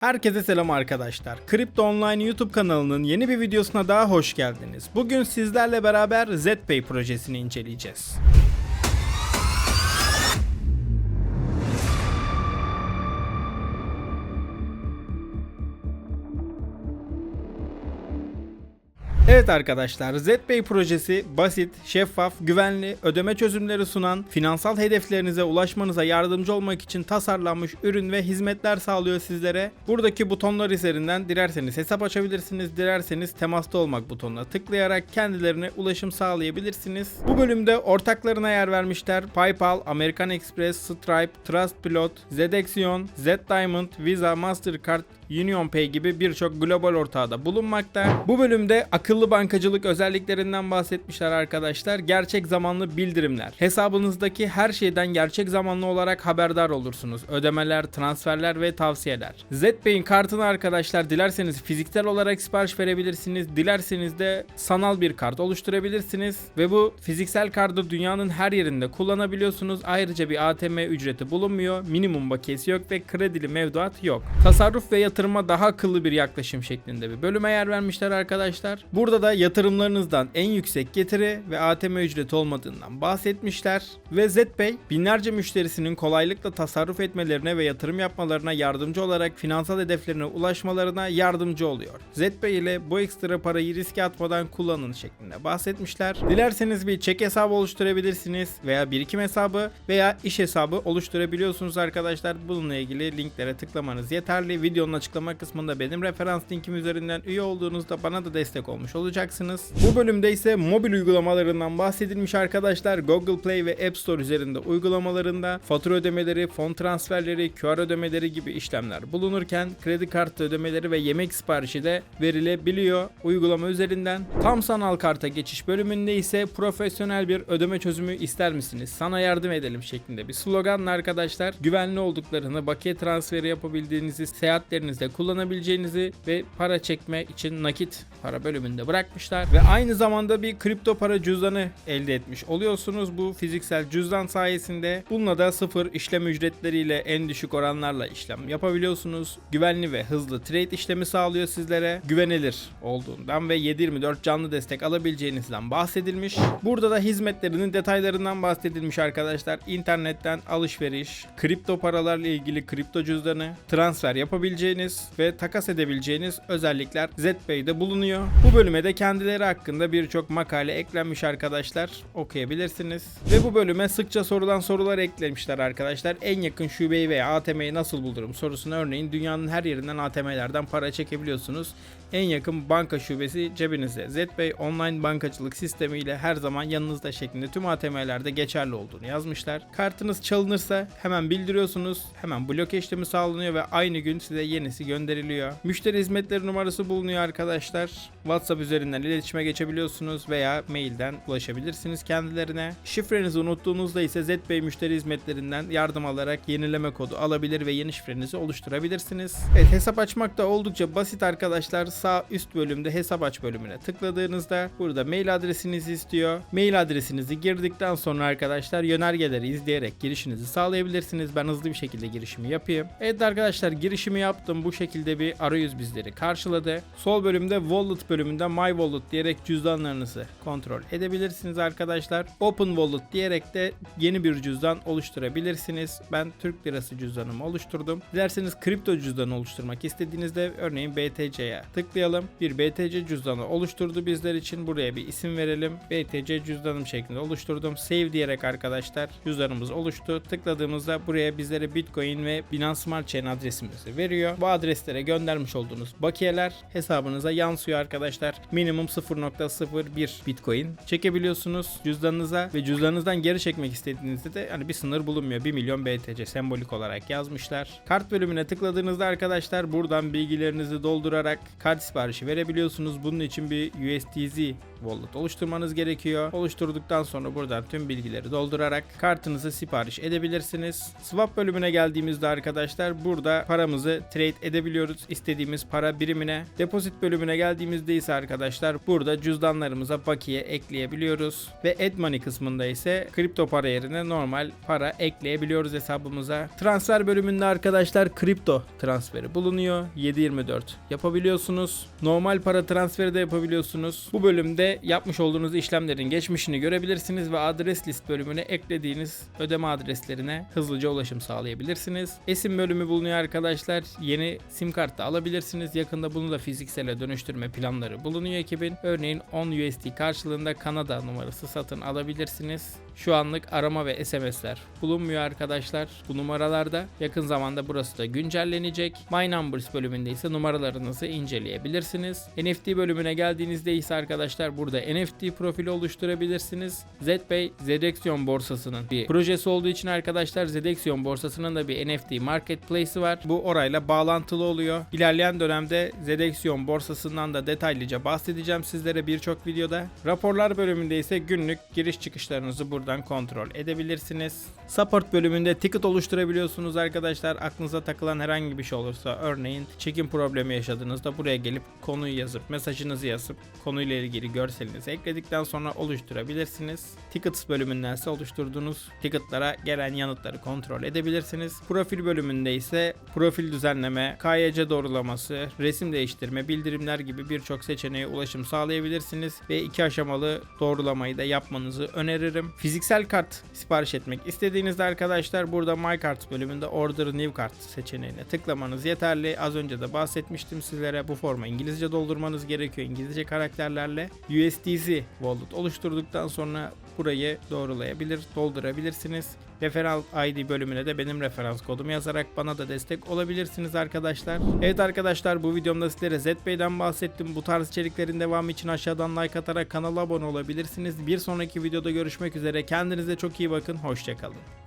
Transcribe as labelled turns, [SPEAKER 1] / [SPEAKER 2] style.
[SPEAKER 1] Herkese selam arkadaşlar. Kripto Online YouTube kanalının yeni bir videosuna daha hoş geldiniz. Bugün sizlerle beraber ZPay projesini inceleyeceğiz. Evet arkadaşlar, ZPay projesi basit, şeffaf, güvenli, ödeme çözümleri sunan, finansal hedeflerinize ulaşmanıza yardımcı olmak için tasarlanmış ürün ve hizmetler sağlıyor sizlere. Buradaki butonlar üzerinden dilerseniz hesap açabilirsiniz, dilerseniz temasta olmak butonuna tıklayarak kendilerine ulaşım sağlayabilirsiniz. Bu bölümde ortaklarına yer vermişler. PayPal, American Express, Stripe, Trustpilot, Zedexion, Zdiamond, Visa, Mastercard, UnionPay gibi birçok global ortağı da bulunmakta. Bu bölümde akıllı bankacılık özelliklerinden bahsetmişler arkadaşlar. Gerçek zamanlı bildirimler. Hesabınızdaki her şeyden gerçek zamanlı olarak haberdar olursunuz. Ödemeler, transferler ve tavsiyeler. ZPay'in kartını arkadaşlar dilerseniz fiziksel olarak sipariş verebilirsiniz. Dilerseniz de sanal bir kart oluşturabilirsiniz. Ve bu fiziksel kartı dünyanın her yerinde kullanabiliyorsunuz. Ayrıca bir ATM ücreti bulunmuyor. Minimum bakiyesi yok ve kredili mevduat yok. Tasarruf ve yatırıma daha akıllı bir yaklaşım şeklinde bir bölüme yer vermişler arkadaşlar. Burada da yatırımlarınızdan en yüksek getiri ve ATM ücreti olmadığından bahsetmişler. Ve ZPay binlerce müşterisinin kolaylıkla tasarruf etmelerine ve yatırım yapmalarına yardımcı olarak finansal hedeflerine ulaşmalarına yardımcı oluyor. ZPay ile bu ekstra parayı riske atmadan kullanın şeklinde bahsetmişler. Dilerseniz bir çek hesabı oluşturabilirsiniz veya birikim hesabı veya iş hesabı oluşturabiliyorsunuz arkadaşlar. Bununla ilgili linklere tıklamanız yeterli. Videonun açıklama kısmında benim referans linkim üzerinden üye olduğunuzda bana da destek olmuş olacaksınız. Bu bölümde ise mobil uygulamalarından bahsedilmiş arkadaşlar. Google Play ve App Store üzerinde uygulamalarında fatura ödemeleri, fon transferleri, QR ödemeleri gibi işlemler bulunurken kredi kartı ödemeleri ve yemek siparişi de verilebiliyor uygulama üzerinden. Tam sanal karta geçiş bölümünde ise profesyonel bir ödeme çözümü ister misiniz? Sana yardım edelim şeklinde bir sloganla arkadaşlar güvenli olduklarını, bakiye transferi yapabildiğinizi, seyahatlerinizde kullanabileceğinizi ve para çekme için nakit para bölümünde bırakmışlar. Ve aynı zamanda bir kripto para cüzdanı elde etmiş oluyorsunuz bu fiziksel cüzdan sayesinde. Bununla da sıfır işlem ücretleriyle en düşük oranlarla işlem yapabiliyorsunuz. Güvenli ve hızlı trade işlemi sağlıyor sizlere. Güvenilir olduğundan ve 7/24 canlı destek alabileceğinizden bahsedilmiş. Burada da hizmetlerinin detaylarından bahsedilmiş arkadaşlar. İnternetten alışveriş, kripto paralarla ilgili kripto cüzdanı, transfer yapabileceğiniz ve takas edebileceğiniz özellikler ZPay'de bulunuyor. Bu bölüme de kendileri hakkında birçok makale eklenmiş arkadaşlar. Okuyabilirsiniz. Ve bu bölüme sıkça sorulan sorular eklemişler arkadaşlar. En yakın şubeyi veya ATM'yi nasıl bulurum sorusuna örneğin dünyanın her yerinden ATM'lerden para çekebiliyorsunuz. En yakın banka şubesi cebinizde. ZPay online bankacılık sistemiyle her zaman yanınızda şeklinde tüm ATM'lerde geçerli olduğunu yazmışlar. Kartınız çalınırsa hemen bildiriyorsunuz. Hemen bloke işlemi sağlanıyor ve aynı gün size yenisi gönderiliyor. Müşteri hizmetleri numarası bulunuyor arkadaşlar. WhatsApp üzerinden iletişime geçebiliyorsunuz veya mailden ulaşabilirsiniz kendilerine. Şifrenizi unuttuğunuzda ise ZPay müşteri hizmetlerinden yardım alarak yenileme kodu alabilir ve yeni şifrenizi oluşturabilirsiniz. Evet hesap açmak da oldukça basit arkadaşlar. Sağ üst bölümde hesap aç bölümüne tıkladığınızda burada mail adresinizi istiyor. Mail adresinizi girdikten sonra arkadaşlar yönergeleri izleyerek girişinizi sağlayabilirsiniz. Ben hızlı bir şekilde girişimi yapayım. Evet arkadaşlar girişimi yaptım. Bu şekilde bir arayüz bizleri karşıladı. Sol bölümde Wallet bölümünde My Wallet diyerek cüzdanlarınızı kontrol edebilirsiniz arkadaşlar. Open Wallet diyerek de yeni bir cüzdan oluşturabilirsiniz. Ben Türk lirası cüzdanımı oluşturdum. Dilerseniz kripto cüzdanı oluşturmak istediğinizde örneğin BTC'ye tıklayalım. Bir BTC cüzdanı oluşturdu bizler için. Buraya bir isim verelim. BTC cüzdanım şeklinde oluşturdum. Save diyerek arkadaşlar cüzdanımız oluştu. Tıkladığımızda buraya bizlere Bitcoin ve Binance Smart Chain adresimizi veriyor. Bu adreslere göndermiş olduğunuz bakiyeler hesabınıza yansıyor arkadaşlar. Minimum 0.01 Bitcoin çekebiliyorsunuz cüzdanınıza ve cüzdanınızdan geri çekmek istediğinizde de hani bir sınır bulunmuyor. 1 milyon BTC sembolik olarak yazmışlar. Kart bölümüne tıkladığınızda arkadaşlar buradan bilgilerinizi doldurarak kart siparişi verebiliyorsunuz. Bunun için bir USDZ wallet oluşturmanız gerekiyor. Oluşturduktan sonra buradan tüm bilgileri doldurarak kartınızı sipariş edebilirsiniz. Swap bölümüne geldiğimizde arkadaşlar burada paramızı trade edebiliyoruz istediğimiz para birimine. Deposit bölümüne geldiğimizde ise arkadaşlar burada cüzdanlarımıza bakiye ekleyebiliyoruz. Ve Add Money kısmında ise kripto para yerine normal para ekleyebiliyoruz hesabımıza. Transfer bölümünde arkadaşlar kripto transferi bulunuyor. 7.24 yapabiliyorsunuz. Normal para transferi de yapabiliyorsunuz. Bu bölümde yapmış olduğunuz işlemlerin geçmişini görebilirsiniz ve adres list bölümüne eklediğiniz ödeme adreslerine hızlıca ulaşım sağlayabilirsiniz. Esim bölümü bulunuyor arkadaşlar. Yeni sim kart da alabilirsiniz. Yakında bunu da fiziksele dönüştürme planları bulunuyor ekibin. Örneğin 10 USD karşılığında Kanada numarası satın alabilirsiniz. Şu anlık arama ve SMS'ler bulunmuyor arkadaşlar bu numaralarda. Yakın zamanda burası da güncellenecek. My Numbers bölümünde ise numaralarınızı inceleyebilirsiniz. NFT bölümüne geldiğinizde ise arkadaşlar burada NFT profili oluşturabilirsiniz. ZPay Zedexion borsasının bir projesi olduğu için arkadaşlar Zedexion borsasının da bir NFT marketplace'i var. Bu orayla bağlantılı oluyor. İlerleyen dönemde Zedexion borsasından da detaylıca bahsedeceğim sizlere birçok videoda. Raporlar bölümünde ise günlük giriş çıkışlarınızı buradan kontrol edebilirsiniz. Support bölümünde ticket oluşturabiliyorsunuz arkadaşlar. Aklınıza takılan herhangi bir şey olursa örneğin çekim problemi yaşadığınızda buraya gelip konuyu yazıp mesajınızı yazıp konuyla ilgili görselinizi ekledikten sonra oluşturabilirsiniz. Tickets bölümünden ise oluşturduğunuz ticketlara gelen yanıtları kontrol edebilirsiniz. Profil bölümünde ise profil düzenleme, KYC doğrulaması, resim değiştirme, bildirimler gibi birçok seçeneğe ulaşım sağlayabilirsiniz ve iki aşamalı doğrulamayı da yapmanızı öneririm. Fiziksel kart sipariş etmek istediğinizde arkadaşlar burada My Cards bölümünde Order New Card seçeneğine tıklamanız yeterli. Az önce de bahsetmiştim sizlere bu forma İngilizce doldurmanız gerekiyor İngilizce karakterlerle. USDC wallet oluşturduktan sonra burayı doğrulayabilir, doldurabilirsiniz. Referans ID bölümüne de benim referans kodumu yazarak bana da destek olabilirsiniz arkadaşlar. Evet arkadaşlar bu videomda sizlere ZP'den bahsettim. Bu tarz içeriklerin devamı için aşağıdan like atarak kanala abone olabilirsiniz. Bir sonraki videoda görüşmek üzere. Kendinize çok iyi bakın. Hoşçakalın.